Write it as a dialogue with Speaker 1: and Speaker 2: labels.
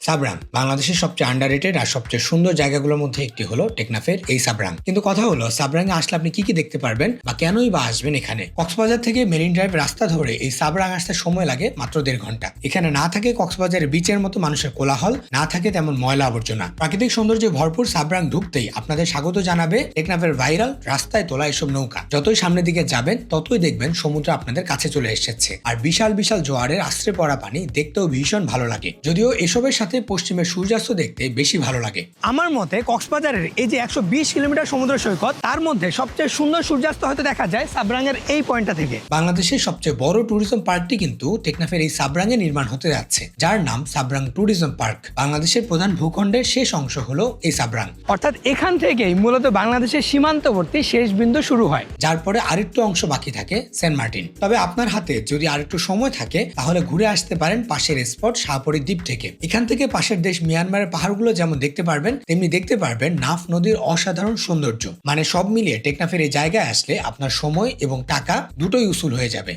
Speaker 1: সাবরাং বাংলাদেশের সবচেয়ে আন্ডাররেটেড আর সবচেয়ে সুন্দর জায়গাগুলোর মধ্যে একটি হলো টেকনাফের এই সাবরাং কিন্তু কথা হলো সাবরাঙে আসলে আপনি কি কি দেখতে পারবেন বা কেনই বা আসবেন এখানে? কক্সবাজার থেকে মেরিন ড্রাইভ রাস্তা ধরে এই সাবরাং আসতে সময় লাগে মাত্র দেড় ঘণ্টা। এখানে না থাকে কক্সবাজারের বিচের মতো মানুষের কোলাহল, না থাকে তেমন ময়লা আবর্জনা। প্রাকৃতিক সৌন্দর্যে ভরপুর সাবরাং ঢুকতেই আপনাদের স্বাগত জানাবে টেকনাফের ভাইরাল রাস্তায় তোলা এসব নৌকা। যতই সামনের দিকে যাবেন, ততই দেখবেন সমুদ্র আপনাদের কাছে চলে এসেছে। আর বিশাল বিশাল জোয়ারের আশ্রে পড়া পানি দেখতেও ভীষণ ভালো লাগে। যদিও এসবের সাথে পশ্চিমের সূর্যাস্ত দেখতে বেশি ভালো লাগে।
Speaker 2: আমার মতে কক্সবাজারের এই যে একশো বিশ কিলোমিটার সমুদ্র সৈকত তার মধ্যে সবচেয়ে সুন্দর সূর্যাস্ত হয়তো দেখা যায় সাবরাঙের এই পয়েন্টটা থেকে।
Speaker 1: বাংলাদেশের সবচেয়ে বড় ট্যুরিজম পার্কটি কিন্তু টেকনাফের এই সাবরাঙে নির্মাণ হতে যাচ্ছে যার নাম সাবরাং ট্যুরিজম পার্ক বাংলাদেশের প্রধান ভূখণ্ডের শেষ অংশ হলো এই সাবরাং।
Speaker 2: অর্থাৎ এখান থেকেই মূলত বাংলাদেশের সীমান্তবর্তী শেষ বিন্দু শুরু হয়।
Speaker 1: যার পরে আরেকটু অংশ বাকি থাকে সেন্ট মার্টিন। তবে আপনার হাতে যদি আরেকটু সময় থাকে তাহলে ঘুরে আসতে পারেন পাশের স্পট শাহপরি দ্বীপ থেকে। এখান থেকে পাশের দেশ মিয়ানমারের পাহাড়গুলো যেমন দেখতে পারবেন, তেমনি দেখতে পারবেন নাফ নদীর অসাধারণ সৌন্দর্য। মানে সব মিলিয়ে টেকনাফের এই জায়গায় আসলে আপনার সময় এবং টাকা দুটোই উসুল হয়ে যাবে।